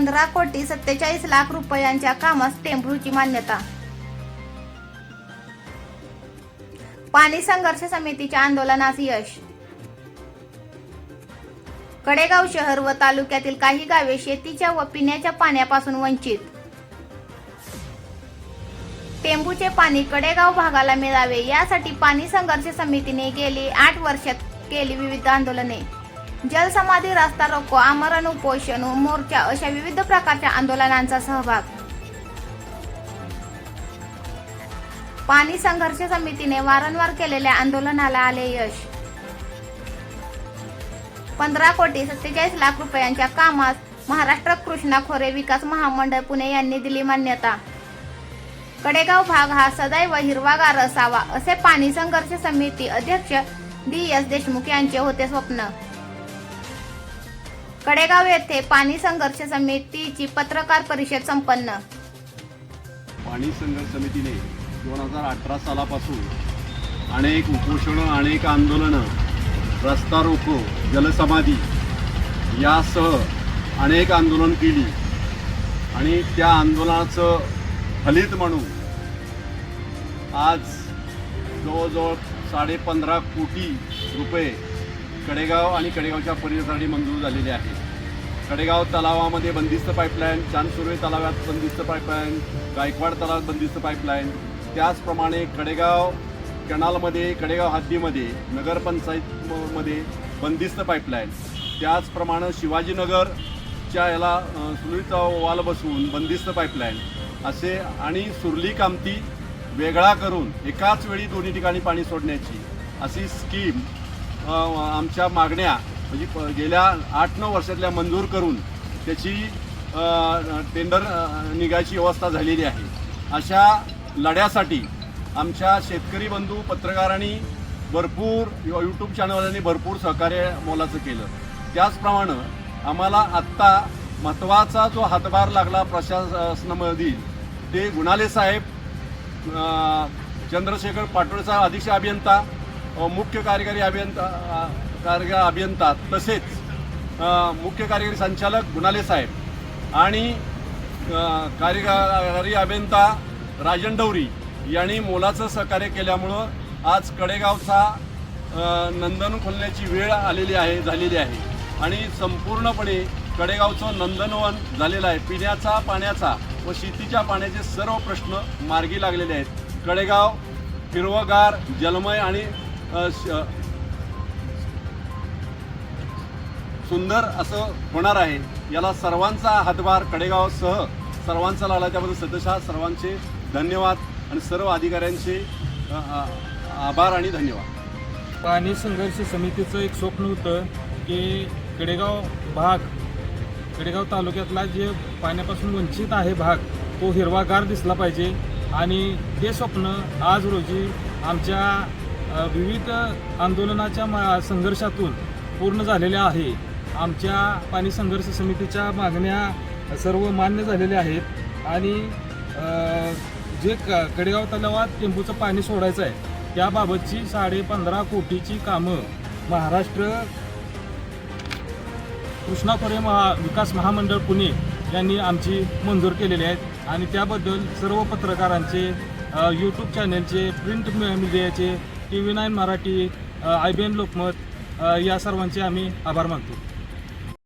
पंधरा कोटी सत्तेचाळीस लाख रुपयांच्या कामास टेंभूची मान्यता. पाणी संघर्ष समितीच्या आंदोलनास यश. कडेगाव शहर व तालुक्यातील काही गावे शेतीच्या व पिण्याच्या पाण्यापासून वंचित. टेंबूचे पाणी कडेगाव भागाला मिळावे यासाठी पाणी संघर्ष समितीने गेली आठ वर्षात केली विविध आंदोलने. जलसमाधी रस्ता रोको आमरण उपोषण मोर्चा अशा विविध प्रकारच्या आंदोलनांचा सहभाग. पाणी संघर्ष समितीने वारंवार केलेल्या आंदोलनाला आले यश. पंधरा कोटी सत्तेचाळीस लाख रुपयांच्या कामास महाराष्ट्र कृष्णा खोरे विकास महामंडळ पुणे यांनी दिली मान्यता. कडेगाव भाग हा सदैव हिरवागार असावा असे पाणी संघर्ष समिती अध्यक्ष डी एस देशमुख यांचे होते स्वप्न. कडेगाव येथे पाणी संघर्ष समितीची पत्रकार परिषद संपन्न. पाणी संघर्ष समितीने दोन हजार अठरा सालापासून अनेक उपोषणं अनेक आंदोलनं रस्ता रोको जलसमाधी यासह अनेक आंदोलन केली. आणि त्या आंदोलनाचं फलित म्हणून आज जवळजवळ साडे पंधरा कोटी रुपये कडेगाव आणि कडेगावच्या परिसरासाठी मंजूर झालेली आहे. कडेगाव तलावामध्ये बंदिस्त पाईपलाईन चांदसुर्वे तलावात बंदिस्त पाईपलाईन गायकवाड तलावात बंदिस्त पाईपलाईन त्याचप्रमाणे कडेगाव कॅनालमध्ये कडेगाव हद्दीमध्ये नगरपंचायतमध्ये बंदिस्त पाईपलाईन त्याचप्रमाणे शिवाजीनगरच्या याला सुरळीचा वाल बसवून बंदिस्त पाईपलाईन असे आणि सुरली कामती वेगळा करून एकाच वेळी दोन्ही ठिकाणी पाणी सोडण्याची अशी स्कीम आमच्या मागण्या म्हणजे प- गेल्या आठ नऊ वर्षातल्या मंजूर करून त्याची टेंडर निघायची व्यवस्था झालेली आहे. अशा लढ्यासाठी आमच्या शेतकरी बंधू पत्रकारांनी भरपूर यूट्यूब चॅनलवाल्यांनी भरपूर सहकार्य मोलाचं केलं. त्याचप्रमाणे आम्हाला आत्ता महत्त्वाचा जो हातभार लागला प्रशासनामधील ते गुणाले साहेब चंद्रशेखर पाटोळचा अधीक्षक अभियंता मुख्य कार्यकारी अभियंता कार्यकारी अभियंता तसेच मुख्य कार्यकारी संचालक गुणाले साहेब आणि कार्यकारी अभियंता राजन डवरी यांनी मोलाचं सहकार्य केल्यामुळं आज कडेगावचा नंदन खोलण्याची वेळ आलेली आहे झालेली आहे. आणि संपूर्णपणे कडेगावचं नंदनवन झालेलं आहे. पिण्याचा पाण्याचा व शेतीच्या पाण्याचे सर्व प्रश्न मार्गी लागलेले आहेत. कडेगाव हिरवगार जलमय आणि सुंदर असं होणार आहे. याला सर्वांचा हातभार कडेगावसह सर्वांचा लाला त्याबद्दल सदस्य सर्वांचे धन्यवाद आणि सर्व अधिकाऱ्यांचे आभार आणि धन्यवाद. पाणी संघर्ष समितीचं एक स्वप्न होतं की कडेगाव भाग कडेगाव तालुक्यातला जे पाण्यापासून वंचित आहे भाग तो हिरवागार दिसला पाहिजे. आणि ते स्वप्न आज रोजी आमच्या विविध आंदोलनाच्या मा संघर्षातून पूर्ण झालेल्या आहे. आमच्या पाणी संघर्ष समितीच्या मागण्या सर्व मान्य झालेल्या आहेत. आणि जे क कडेगाव तलावात टेंबूचं पाणी सोडायचं आहे त्याबाबतची साडे पंधरा कोटीची कामं महाराष्ट्र कृष्णा खोरे महा विकास महामंडळ पुणे यांनी आमची मंजूर केलेली आहेत. आणि त्याबद्दल सर्व पत्रकारांचे यूट्यूब चॅनलचे प्रिंट मीडियाचे T V nine Marathi I B N Lokmat या सर्वांचे आम्ही आभार मानतो.